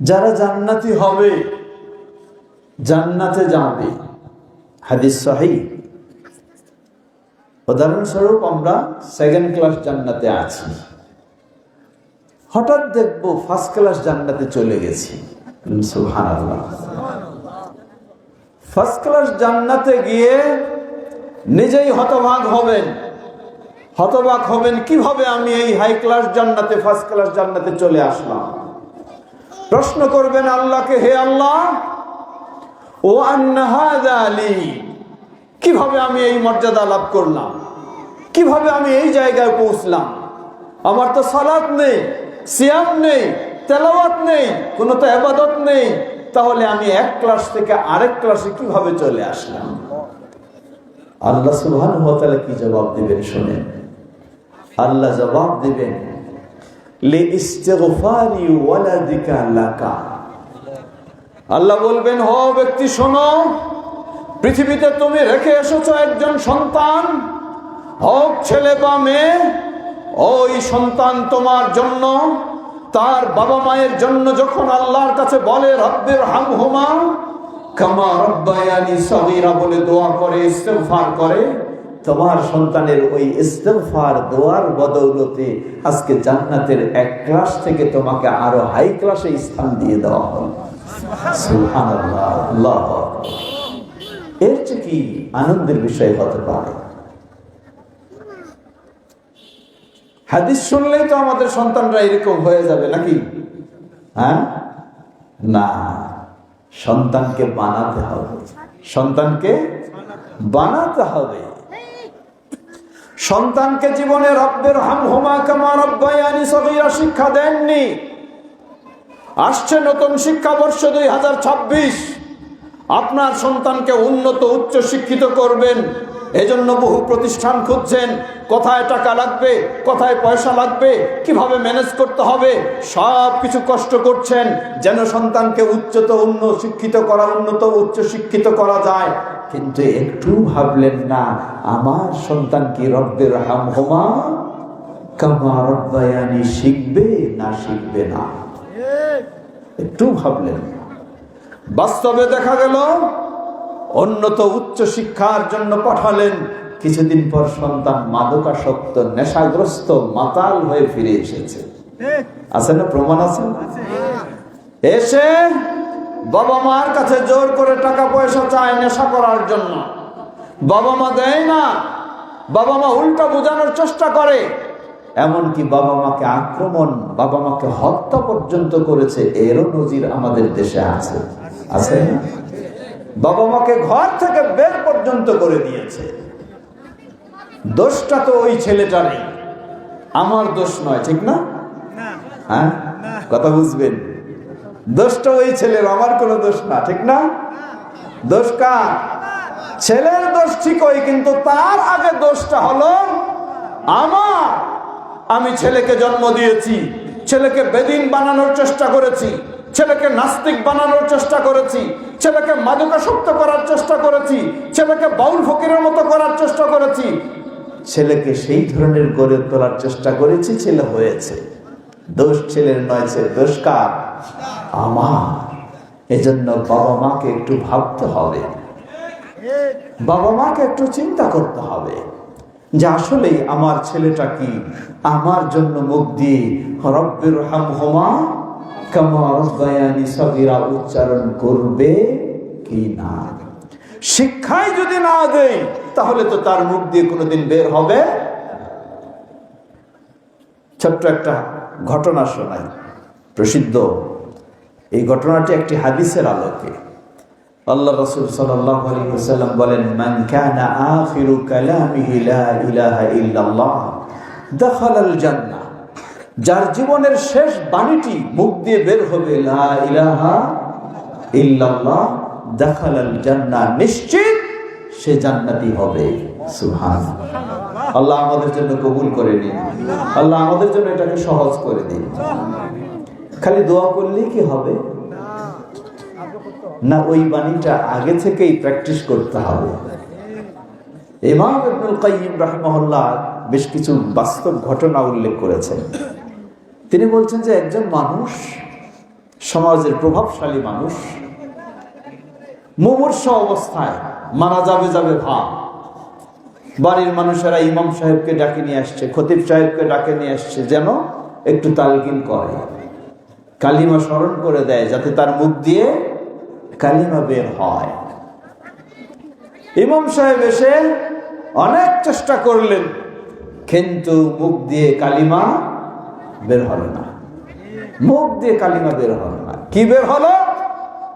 যারা জান্নাতি হবে, জান্নাতে যাবে। হাদিস সহি। উদাহরণস্বরূপ আমরা সেকেন্ড ক্লাস জান্নাতে আছি। হঠাৎ দেখব ফার্স্ট ক্লাস জান্নাতে চলে গেছি। ফার্স্ট ক্লাস জান্নাতে গিয়ে নিজেই হতভাগ হবেন। হতবাক হবেন, কীভাবে আমি এই হাই ক্লাস জান্নাতে ফার্স্ট ক্লাস জান্নাতে চলে আসলাম? প্রশ্ন করবেন আল্লাহকে, হে আল্লাহ, ও আন্নাহাদা কীভাবে আমি এই মর্যাদা লাভ করলাম? কীভাবে আমি এই জায়গায় পৌঁছলাম? আমার তো সালাত নেই, সিয়াম নেই, তেলাওয়াত নেই, কোনো তো আবাদত নেই। তাহলে আমি এক ক্লাস থেকে আরেক ক্লাসে কীভাবে চলে আসলাম? আল্লাহ সুবহান কি জবাব দিবেন শুনেন? আল্লাহ জবাব দিবেন আল্লাহ বলবেন, হ ব্যক্তি, শোনো, পৃথিবীতে তুমি রেখে এসেছ একজন সন্তান, হোক ছেলে বা মেয়ে, ওই সন্তান তোমার জন্য, তার বাবা মায়ের জন্য যখন আল্লাহর কাছে বলে, রব্বের হাম হুমা কামা রব্বায়ানি সগীরা বলে দোয়া করে, ইস্তেগফার করে তোমার সন্তানের ওই ইস্তেগফার দোয়ার বদৌলতে আজকে জান্নাতের এক ক্লাস থেকে তোমাকে আরও হাই ক্লাসে স্থান দিয়ে দেওয়া হলো। এর চেয়ে কি আনন্দের বিষয় হতে পারে? হাদিস শুনলেই তো আমাদের সন্তানরা এরকম হয়ে যাবে নাকি? হ্যাঁ? না। সন্তানকে বানাতে হবে। সন্তানকে বানাতে হবে। সন্তানকে জীবনে রব্বের হাম হোমা কামা রব্বায়ানি সগীরা শিক্ষা দেননি। আসছে নতুন শিক্ষাবর্ষ দুই হাজার ছাব্বিশ। আপনার সন্তানকে উন্নত উচ্চ শিক্ষিত করবেন। এজন্য বহু প্রতিষ্ঠান খুঁজছেন কোথায় টাকা লাগবে কোথায় পয়সা লাগবে কীভাবে ম্যানেজ করতে হবে সব কিছু কষ্ট করছেন যেন সন্তানকে উচ্চত উন্ন শিক্ষিত করা উন্নত উচ্চ শিক্ষিত করা যায়। কিন্তু একটু ভাবলেন না আমার সন্তান কি রব্বের হাম হোমা? কামা রব্বায়ানি শিখবে না শিখবে না। একটু ভাবলেন। না বাস্তবে দেখা গেল উন্নত উচ্চ শিক্ষার জন্য পাঠালেন। কিছুদিন পর সন্তান মাদকাসক্ত নেশাগ্রস্ত মাতাল হয়ে ফিরে এসেছে। আছে না প্রমাণ আছে। এসে বাবা মার কাছে জোর করে টাকা পয়সা চায় নেশা করার জন্য। বাবা মা দেয় না। বাবা মা উল্টা বোঝানোর চেষ্টা করে। এমনকি বাবা মাকে আক্রমণ বাবা মাকে হত্যা পর্যন্ত করেছে এরও নজির আমাদের দেশে আছে। আছে না? বাবা মাকে ঘর থেকে বের পর্যন্ত করে দিয়েছে। দোষটা তো ওই ছেলেটারই। আমার দোষ নয় ঠিক না? হ্যাঁ? কথা বুঝবেন। দোষটা ওই ছেলের আমার কোনো দোষ না ঠিক না? দোষ কার? ছেলের দোষ ঠিক ওই কিন্তু তার আগে দোষটা হলো আমার। আমি ছেলেকে জন্ম দিয়েছি ছেলেকে বেদিন বানানোর চেষ্টা করেছি। ছেলেকে নাস্তিক বানানোর চেষ্টা করেছি, ছেলেকে মাদকাসক্ত করার চেষ্টা করেছি, ছেলেকে বাউল ফকিরের মতো করার চেষ্টা করেছি। ছেলেকে সেই ধরনের গড়ে তোলার চেষ্টা করেছি, ছেলে হয়েছে। দোষ ছেলের নয় ছেলে দোষ কার? আমার। এজন্য বাবা মাকে একটু ভাবতে হবে। বাবা মাকে একটু চিন্তা করতে হবে যে আসলেই আমার ছেলেটা কি? আমার জন্য মুখ দিয়ে রব্বের হাম হোমা সগীরা উচ্চারণ করবে কি না? শিক্ষায় যদি না দেই তাহলে তো তার মুখ দিয়ে কোনোদিন বের হবে ছোট্ট একটা ঘটনা শোনাই। প্রসিদ্ধ। এই ঘটনাটি একটি হাদিসের আলোকে। আল্লাহ রসুল সাল্লাল্লাহু আলাইহি ওয়াসাল্লাম বলেন, মান কানা আখিরু কালামিহি লা ইলাহা ইল্লাল্লাহ, দাখালাল জান্নাহ। যার জীবনের শেষ বাণীটি মুখ দিয়ে বের হবে নিশ্চিত সে জান্নাতি হবে। সুবহানাল্লাহ। আল্লাহ আমাদের জন্য কবুল করে নিন। আল্লাহ আমাদের জন্য এটাকে সহজ করে দিন। খালি দোয়া করলেই কি হবে? না, ওই বাণীটা আগে থেকেই প্র্যাকটিস করতে হবে। ইমাম ইবনুল কাইয়িম রাহিমাহুল্লাহ বেশ কিছু বাস্তব ঘটনা উল্লেখ করেছেন। তিনি বলছেন যে একজন মানুষ, সমাজের প্রভাবশালী মানুষ, মুমূর্ষ অবস্থায় মারা যাবে যাবে ভাব। বাড়ির মানুষেরা ইমাম সাহেবকে ডাকে নিয়ে আসছে, খতিব সাহেবকে ডাকে নিয়ে আসছে, যেন একটু তালকিন করে। কালিমা স্মরণ করে দেয়, যাতে তার মুখ দিয়ে কালিমা বের হয়। ইমাম সাহেব এসে অনেক চেষ্টা করলেন, কিন্তু মুখ দিয়ে কালিমা বের হলো না। মুখ দিয়ে কালিমা বের হলো না। কি বের হলো?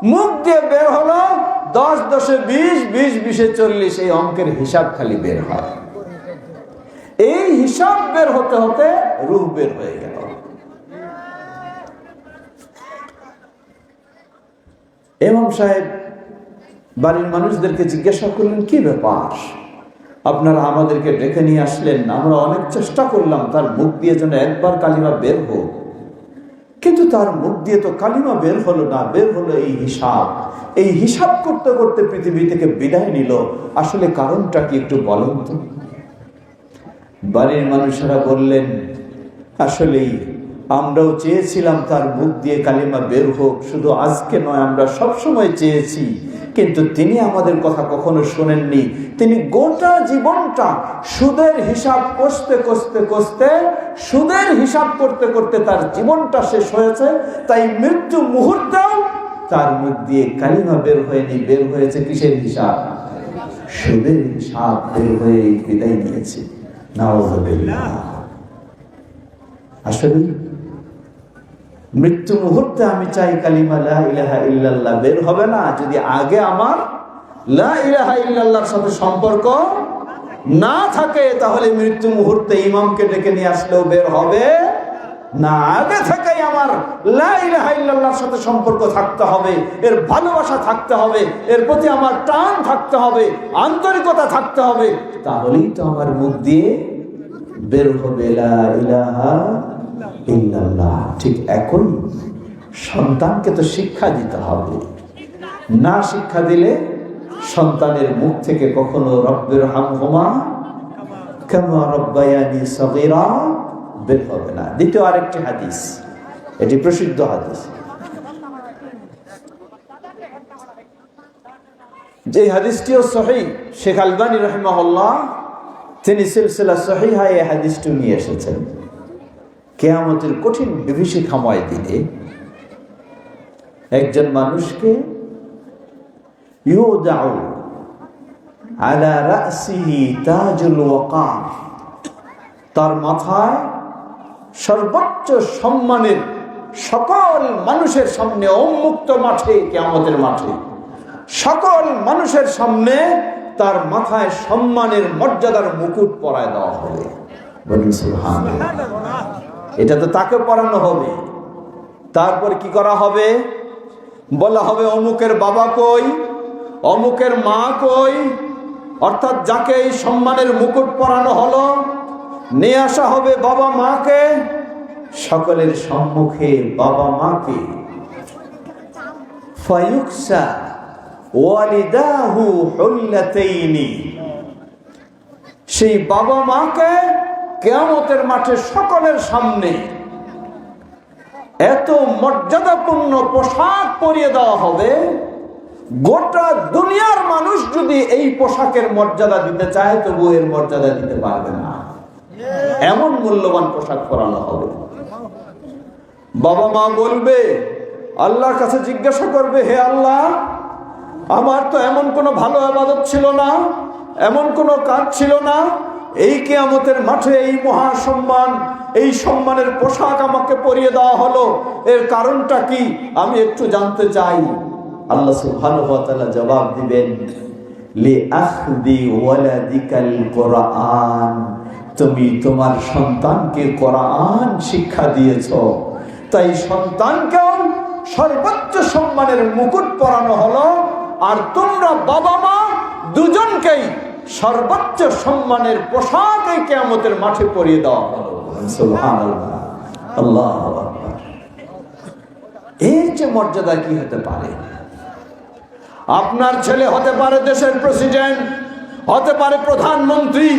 মুখ দিয়ে বের হলো, দশ দশে বিশ বিশ বিশে চল্লিশ, এই অঙ্কের হিসাব খালি বের হয়। এই হিসাব বের হতে হতে রূপ বের হয়ে গেল। এমাম সাহেব, বাড়ির মানুষদেরকে জিজ্ঞাসা করলেন, কি ব্যাপার? আপনারা আমাদেরকে ডেকে নিয়ে আসলেন, আমরা অনেক চেষ্টা করলাম, তার মুখ দিয়ে যেন একবার কালিমা বের হোক। কিন্তু তার মুখ দিয়ে তো কালিমা বের হলো না, বের হলো এই হিসাব। এই হিসাব করতে করতে পৃথিবী থেকে বিদায় নিল। আসলে কারণটা কি একটু বলেন তো। বাড়ির মানুষেরা বললেন, আসলেই আমরাও চেয়েছিলাম তার মুখ দিয়ে কালিমা বের হোক, শুধু আজকে নয়, আমরা সব সময় চেয়েছি কিন্তু তিনি আমাদের কথা কখনো শোনেননি। তিনি গোটা জীবনটা সুদের হিসাব কষতে কষতে কষতে, সুদের হিসাব করতে করতে তার জীবনটা শেষ হয়েছে। তাই মৃত্যু মুহূর্তেও তার মুখ দিয়ে কালিমা বের হয়নি, বের হয়েছে কিসের হিসাব? সুদের হিসাব বের হয়ে বিদায় নিয়েছে। নাওয়াজুবিল্লাহ আসলে মৃত্যু মুহূর্তে আমি চাই কালিমা ইলাহা ইল্লাল্লাহ। বের হবে না। যদি আগে আমার লা ইলাহা ইল্লাল্লাহর সাথে সম্পর্ক না থাকে, তাহলে মৃত্যু মুহূর্তে ইমামকে ডেকে নিয়ে আসলেও বের হবে না। আগে থেকেই আমার লা সাথে সম্পর্ক থাকতে হবে, এর ভালোবাসা থাকতে হবে, এর প্রতি আমার টান থাকতে হবে, আন্তরিকতা থাকতে হবে, তাহলেই তো আমার মুখ দিয়ে বের হবে লা ঠিক একই সন্তানকে তো শিক্ষা দিতে হবে। না শিক্ষা দিলে সন্তানের মুখ থেকে কখনো রব্বের হামহুমা কেমন রব্বায়ানি সগীরা বের হবে না। দ্বিতীয় আরেকটি হাদিস, এটি প্রসিদ্ধ হাদিস। যে হাদিসটিও সহি, শেখ আলবানী রহমাল্লাহ তিনি সিলসিলা সহিহা এই হাদিসটি নিয়ে এসেছেন। কেয়ামতের কঠিন বিভীষিকাময় দিনে একজন মানুষকে তার মাথায় সর্বোচ্চ সম্মানের সকল মানুষের সামনে, উন্মুক্ত মাঠে, কেয়ামতের মাঠে, সকল মানুষের সামনে তার মাথায় সম্মানের মর্যাদার মুকুট পরায় দেওয়া হবে। বলুন সুবহানাল্লাহ। এটা তো তাকে পড়ানো হবে। তারপর কি করা হবে? বলা হবে, অমুকের বাবা কই? অমুকের মা কই? অর্থাৎ যাকে এই সম্মানের মুকুট পরানো হলো, নিয়ে আসা হবে বাবা মাকে, সকলের সম্মুখে বাবা মাকে। সেই বাবা মাকে কেয়ামতের মাঠে সকলের সামনে এত মর্যাদাপূর্ণ পোশাক পরিয়ে দেওয়া হবে, গোটা দুনিয়ার মানুষ যদি এই পোশাকের মর্যাদা দিতে চায় তবু এর মর্যাদা দিতে পারবে না। এমন মূল্যবান পোশাক পরানো হবে। বাবা মা বলবে, আল্লাহর কাছে জিজ্ঞাসা করবে, হে আল্লাহ, আমার তো এমন কোনো ভালো আবাদত ছিল না, এমন কোনো কাজ ছিল না এই কেয়ামতের মাঠে এই মহা সম্মান এই সম্মানের পোশাক আমাকে পরিয়ে দেওয়া হলো। এর কারণটা কি? আমি একটু জানতে চাই। আল্লাহ তাআলা জবাব দিবেন তুমি তোমার সন্তানকে কোরআন শিক্ষা দিয়েছ। তাই সন্তানকেও সর্বোচ্চ সম্মানের মুকুট পরানো হলো, আর তোমরা বাবা মা দুজনকেই সর্বোচ্চ সম্মানের পোশাক কেয়ামতের মাঠে পরিয়ে দেওয়া এর যে মর্যাদা কি হতে পারে? আপনার ছেলে হতে পারে দেশের প্রেসিডেন্ট হতে পারে প্রধানমন্ত্রী।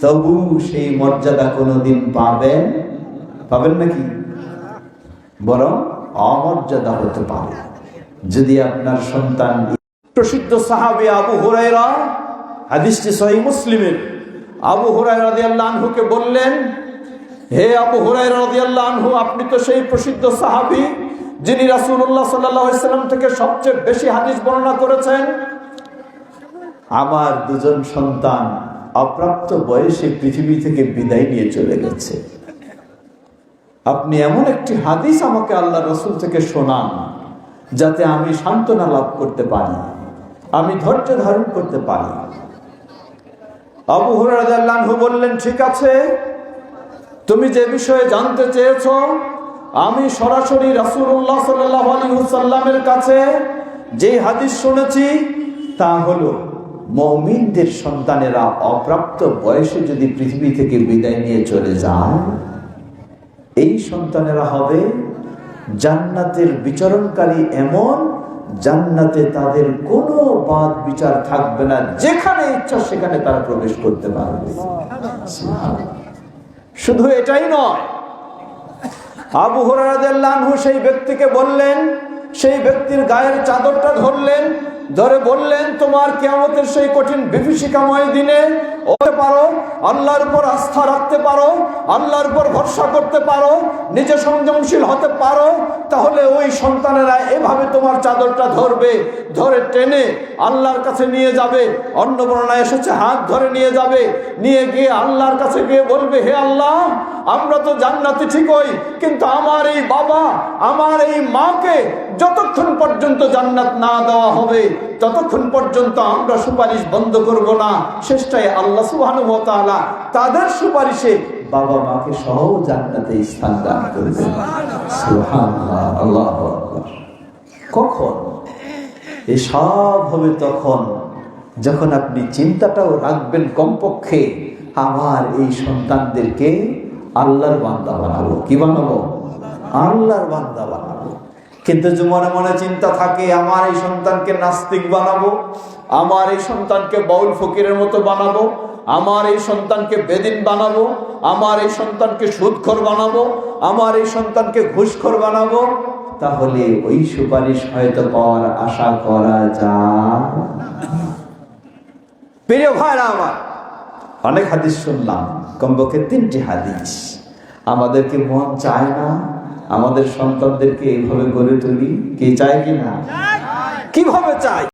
তবু সেই মর্যাদা কোনোদিন পাবেন? পাবেন নাকি? বরং অমর্যাদা হতে পারে। যদি আপনার সন্তান প্রসিদ্ধ সাহাবি আবু হুরাইরা হাদিসটি সহি মুসলিমের। আবু হুরাইরা রাদিয়াল্লাহু আনহুকে বললেন, হে আবু হুরাইরা রাদিয়াল্লাহু আনহু, আপনি তো সেই প্রসিদ্ধ সাহাবি যিনি আলাইহি সাল্লাম থেকে সবচেয়ে বেশি হাদিস বর্ণনা করেছেন? আমার দুজন সন্তান অপ্রাপ্ত বয়সে পৃথিবী থেকে বিদায় নিয়ে চলে গেছে। আপনি এমন একটি হাদিস আমাকে আল্লাহ রসুল থেকে শোনান, যাতে আমি সান্ত্বনা লাভ করতে পারি, আমি ধৈর্য ধারণ করতে পারি। আবু হুরাহু বললেন, ঠিক আছে, তুমি যে বিষয়ে জানতে চেয়েছ, আমি সরাসরি রাসূলুল্লাহ সাল্লাল্লাহু আলাইহি ওয়াসাল্লামের কাছে যে হাদিস শুনেছি, তা হলো, মমিনদের সন্তানেরা অপ্রাপ্ত বয়সে যদি পৃথিবী থেকে বিদায় নিয়ে চলে যায়, এই সন্তানেরা হবে জান্নাতের বিচরণকারী এমন জান্নাতে তাদের কোনো বাদ বিচার থাকবে না। যেখানে ইচ্ছা সেখানে তারা প্রবেশ করতে পারবে। শুধু এটাই নয়, আবু হরারাদু সেই ব্যক্তিকে বললেন, সেই ব্যক্তির গায়ের চাদরটা ধরলেন, ধরে বললেন, তোমার কেমতের সেই কঠিন বিভীষিকাময় দিনে হতে পারো, আল্লাহর উপর আস্থা রাখতে পারো, আল্লাহর উপর ভরসা করতে পারো, নিজে সংযমশীল হতে পারো, তাহলে ওই সন্তানেরা এভাবে তোমার চাদরটা ধরবে, ধরে টেনে আল্লাহর কাছে নিয়ে যাবে। অন্য এসেছে, হাত ধরে নিয়ে যাবে, নিয়ে গিয়ে আল্লাহর কাছে গিয়ে বলবে, হে আল্লাহ, আমরা তো জান্নাতি ঠিকই, কিন্তু আমার এই বাবা, আমার এই মাকে যতক্ষণ পর্যন্ত জান্নাত না দেওয়া হবে, ততক্ষণ পর্যন্ত আমরা সুপারিশ বন্ধ করব না, শেষটায় আল্লাহ সুবহানাহু ওয়া তাআলা তাদের সুপারিশে বাবা মাকে সহ জান্নাতে স্থান দান সুবহানাল্লাহ, আল্লাহু কখন? এই সব হবে তখন যখন আপনি চিন্তাটাও রাখবেন কমপক্ষে আমার এই সন্তানদেরকে আল্লাহর বান্দা বানাবো। কি বানাবো? আল্লাহর বান্দা বানাবো। কিন্তু মনে মনে চিন্তা থাকে, আমার এই সন্তানকে নাস্তিক বানাবো? আমার এই সন্তানকে বাউল ফকিরের মতো বানাবো আমার এই সন্তানকে বেদিন বানাবো আমার এই সন্তানকে সুদখর বানাবো আমার এই সন্তানকে ঘুষখোর বানাবো তাহলে ওই সুপারিশ হয়তো পাওয়ার আশা করা যায়। প্রিয় ভাইরা আমার অনেক হাদিস শুনলাম কমপক্ষে তিনটি হাদিস। আমাদেরকে মন চায় না আমাদের সন্তানদেরকে এইভাবে গড়ে তুলি কে চায় কি না কীভাবে চাই